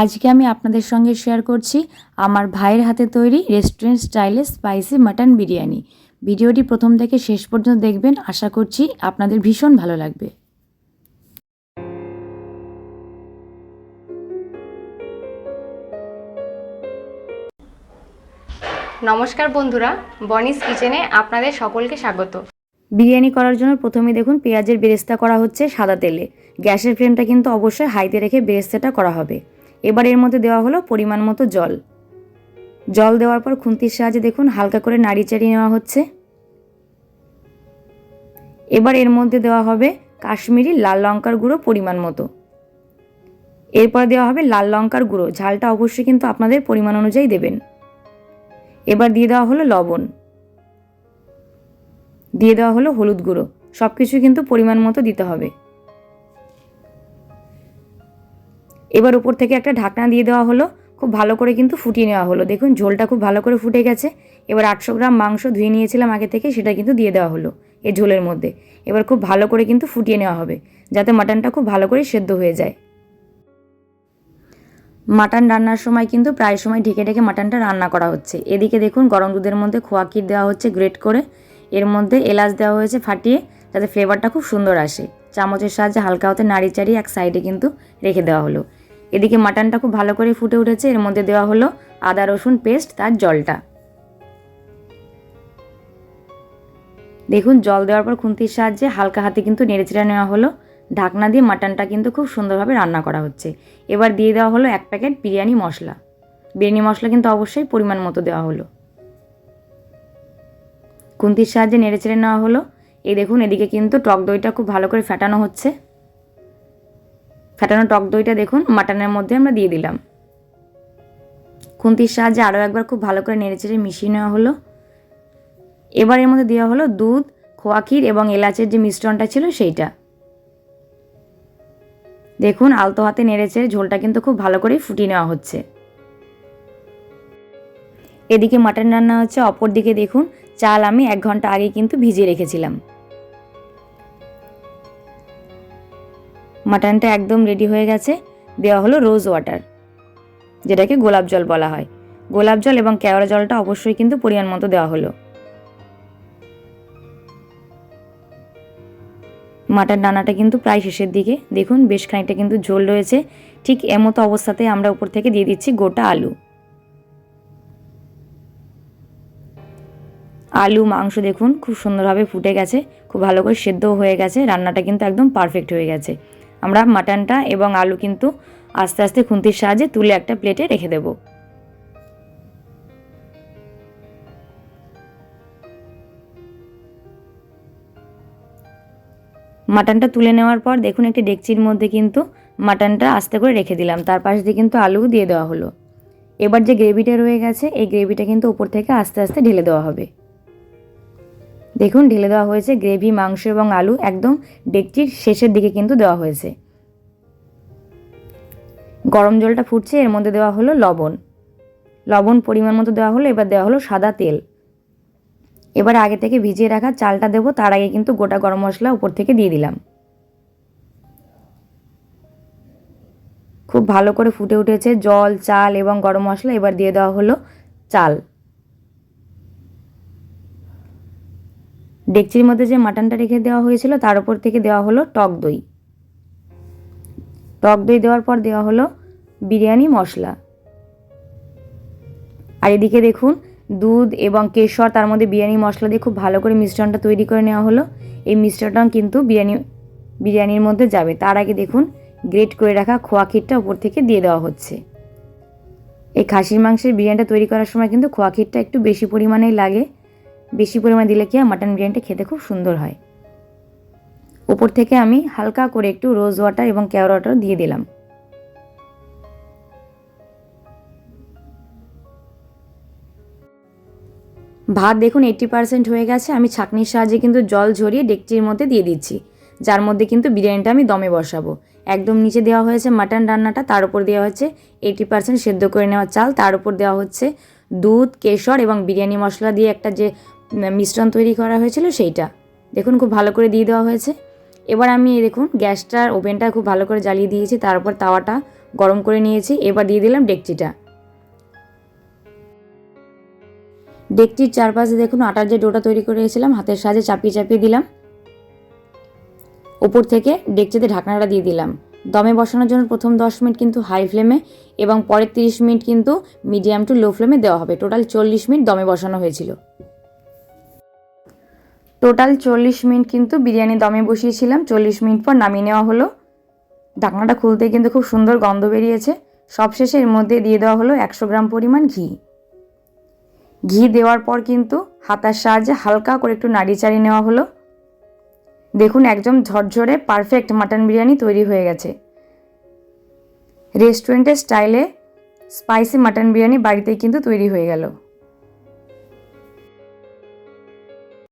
আজকে আমি আপনাদের সঙ্গে শেয়ার করছি আমার ভাইয়ের হাতে তৈরি রেস্টুরেন্ট স্টাইলে স্পাইসি মাটন বিরিয়ানি। ভিডিওটি প্রথম থেকে শেষ পর্যন্ত দেখবেন আশা করছি আপনাদের ভীষণ ভালো লাগবে। নমস্কার বন্ধুরা বনিস কিচেনে আপনাদের সকলকে স্বাগত। বিরিয়ানি করার জন্য প্রথমে দেখুন পেঁয়াজের বেরেস্তা করা হচ্ছে সাদা তেলে। গ্যাসের ফ্লেমটা কিন্তু অবশ্যই হাইতে রেখে বেরেস্তাটা করা হবে। এবার এর মধ্যে দেওয়া হলো পরিমাণ মতো জল। জল দেওয়ার পর খুন্তির সাহায্যে দেখুন হালকা করে নাড়ি চাড়িয়ে নেওয়া হচ্ছে। এবার এর মধ্যে দেওয়া হবে কাশ্মীরি লাল লঙ্কার গুঁড়ো পরিমাণ মতো। এরপর দেওয়া হবে লাল লঙ্কার গুঁড়ো, ঝালটা অবশ্যই কিন্তু আপনাদের পরিমাণ অনুযায়ী দেবেন। এবার দিয়ে দেওয়া হলো লবণ। দিয়ে দেওয়া হলো হলুদ গুঁড়ো সব কিছু কিন্তু পরিমাণ মতো দিতে হবে। এবার উপর থেকে একটা ঢাকনা দিয়ে দেওয়া হলো। খুব ভালো করে কিন্তু ফুটিয়ে নেওয়া হলো। দেখুন, ঝোলটা খুব ভালো করে ফুটে গেছে। এবার আটশো গ্রাম মাংস ধুয়ে নিয়েছিলাম আগে থেকে, সেটা কিন্তু দিয়ে দেওয়া হলো এই ঝোলের মধ্যে। এবার খুব ভালো করে কিন্তু ফুটিয়ে নেওয়া হবে, যাতে মাটনটা খুব ভালো করে সেদ্ধ হয়ে যায়। মাটন রান্নার সময় কিন্তু প্রায় সময় ঢেকে ঢেকে মাটনটা রান্না করা হচ্ছে। এদিকে দেখুন, গরম দুধের মধ্যে খোয়া দেওয়া হচ্ছে গ্রেট করে। এর মধ্যে এলাচ দেওয়া হয়েছে ফাটিয়ে, যাতে ফ্লেভারটা খুব সুন্দর আসে। চামচের সাহায্যে হালকা হতে নাড়ি চাড়িয়ে এক সাইডে কিন্তু রেখে দেওয়া হলো। এদিকে মাটনটা খুব ভালো করে ফুটে উঠেছে। এর মধ্যে দেওয়া হলো আদা, রসুন পেস্ট তার জলটা। দেখুন, জল দেওয়ার পর খুন্তির সাহায্যে হালকা হাতে কিন্তু নেড়েচেড়ে নেওয়া হলো। ঢাকনা দিয়ে মাটনটা কিন্তু খুব সুন্দরভাবে রান্না করা হচ্ছে। এবার দিয়ে দেওয়া হলো এক প্যাকেট বিরিয়ানি মশলা। বিরিয়ানি মশলা কিন্তু অবশ্যই পরিমাণ মতো দেওয়া হলো। খুন্তির সাহায্যে নেড়েচেড়ে নেওয়া হলো। এই দেখুন, এদিকে কিন্তু টক দইটা খুব ভালো করে ফেটানো হচ্ছে। ফেটানো টক দইটা দেখুন, মাটনের মধ্যে আমরা দিয়ে দিলাম। খুন্তির সাহায্যে আরও একবার খুব ভালো করে নেড়েচেড়ে মিশিয়ে নেওয়া হলো। এবার এর মধ্যে দেওয়া হলো দুধ, খোয়া ক্ষীর এবং এলাচের যে মিশ্রণটা ছিল সেইটা। দেখুন, আলতো হাতে নেড়েছে ঝোলটা কিন্তু খুব ভালো করে ফুটিয়ে নেওয়া হচ্ছে। এদিকে মাটন রান্না হচ্ছে, অপর দিকে দেখুন, চাল আমি এক ঘণ্টা আগে কিন্তু ভিজিয়ে রেখেছিলাম। মাটনটা একদম রেডি হয়ে গেছে। দেওয়া হলো রোজ ওয়াটার যেটাকে গোলাপ জল বলা হয়। গোলাপ জল এবং কেওড়া জলটা অবশ্যই কিন্তু পরিমাণ মতো দেওয়া হলো। মাটন ডানাটা কিন্তু প্রায় শেষের দিকে। দেখুন, বেশ খানিকটা কিন্তু ঝোল রয়েছে। ঠিক এমতো অবস্থাতে আমরা উপর থেকে দিয়ে দিচ্ছি গোটা আলু। আলু, মাংস দেখুন, খুব সুন্দরভাবে ফুটে গেছে। খুব ভালো করে সেদ্ধও হয়ে গেছে। রান্নাটা কিন্তু একদম পারফেক্ট হয়ে গেছে। আমরা মাটনটা এবং আলু কিন্তু আস্তে আস্তে খুন্তির সাহায্যে তুলে একটা প্লেটে রেখে দেবো। মাটনটা তুলে নেওয়ার পর দেখুন একটি ডেকচির মধ্যে কিন্তু মাটনটা আস্তে করে রেখে দিলাম, তার পাশ দিয়ে কিন্তু আলু দিয়ে দেওয়া হলো। এবার যে গ্রেভিটা রয়ে গেছে, এই গ্রেভিটা কিন্তু উপর থেকে আস্তে আস্তে ঢেলে দেওয়া হবে। দেখুন, ঢেলে দেওয়া হয়েছে গ্রেভি, মাংস এবং আলু। একদম ডেকচির শেষের দিকে কিন্তু দেওয়া হয়েছে। গরম জলটা ফুটছে, এর মধ্যে দেওয়া হলো লবণ। লবণ পরিমাণ মতো দেওয়া হলো, এবার দেওয়া হলো সাদা তেল। এবার আগে থেকে ভিজিয়ে রাখা চালটা দেবো, তার আগে কিন্তু গোটা গরম মশলা উপর থেকে দিয়ে দিলাম। খুব ভালো করে ফুটে উঠেছে জল, চাল এবং গরম মশলা। এবার দিয়ে দেওয়া হলো চাল। ডেকচির মধ্যে যে মাটনটা রেখে দেওয়া হয়েছিল, তার উপর থেকে দেওয়া হলো টক দই। টক দই দেওয়ার পর দেওয়া হলো বিরিয়ানি মশলা। আর এদিকে দেখুন, দুধ এবং কেশর, তার মধ্যে বিরিয়ানি মশলা দিয়ে খুব ভালো করে মিশ্রণটা তৈরি করে নেওয়া হলো। এই মিশ্রণটা কিন্তু বিরিয়ানি, বিরিয়ানির মধ্যে যাবে। তার আগে দেখুন, গ্রেট করে রাখা খোয়া ক্ষীরটা উপর থেকে দিয়ে দেওয়া হচ্ছে। এই খাসির মাংসের বিরিয়ানিটা তৈরি করার সময় কিন্তু খোয়া ক্ষীরটা একটু বেশি পরিমাণেই লাগে। বেশি পরিমাণ দিলে কি মাটন বিরিয়ানিটা খেতে খুব সুন্দর হয়। উপর থেকে আমি হালকা করে একটু রোজ ওয়াটার এবং কেওড়া ওয়াটার দিয়ে দিলাম। ভাত দেখুন এইট্টি পার্সেন্ট হয়ে গেছে। আমি ছাঁকনির সাহায্যে কিন্তু জল ঝরিয়ে ডেকচির মধ্যে দিয়ে দিচ্ছি। যার মধ্যে কিন্তু বিরিয়ানিটা আমি দমে বসাবো। একদম নিচে দেওয়া হয়েছে মাটন রান্নাটা, তার উপর দেওয়া হচ্ছে এইটি পার্সেন্ট সেদ্ধ করে নেওয়া চাল, তার উপর দেওয়া হচ্ছে দুধ, কেশর এবং বিরিয়ানি মশলা দিয়ে একটা যে মিশ্রণ তৈরি করা হয়েছিল সেইটা। দেখুন, খুব ভালো করে দিয়ে দেওয়া হয়েছে। এবার আমি দেখুন গ্যাসটার ওভেনটা খুব ভালো করে জ্বালিয়ে দিয়েছি, তারপর তাওয়াটা গরম করে নিয়েছি। এবার দিয়ে দিলাম ডেকচিটা। ডেকচির চারপাশে, দেখুন, আটার যে ডোটা তৈরি করে রেখেছিলাম হাতের সাহায্যে চাপিয়ে চাপিয়ে দিলাম। ওপর থেকে ডেকচিতে ঢাকনাটা দিয়ে দিলাম। দমে বসানোর জন্য প্রথম দশ মিনিট কিন্তু হাই ফ্লেমে এবং পরের তিরিশ মিনিট কিন্তু মিডিয়াম টু লো ফ্লেমে দেওয়া হবে। টোটাল চল্লিশ মিনিট দমে বসানো হয়েছিল। টোটাল চল্লিশ মিনিট কিন্তু বিরিয়ানি দমে বসিয়েছিলাম। চল্লিশ মিনিট পর নামিয়ে নেওয়া হলো। ঢাকনাটা খুলতে কিন্তু খুব সুন্দর গন্ধ বেরিয়েছে। সবশেষে এর মধ্যে দিয়ে দেওয়া হলো একশো গ্রাম পরিমাণ ঘি। ঘি দেওয়ার পর কিন্তু হাতার সাহায্যে হালকা করে একটু নাড়ি চাড়িয়ে নেওয়া হলো। দেখুন একদম ঝরঝরে পারফেক্ট মাটন বিরিয়ানি তৈরি হয়ে গেছে। রেস্টুরেন্টের স্টাইলে স্পাইসি মাটন বিরিয়ানি বাড়িতেই কিন্তু তৈরি হয়ে গেল।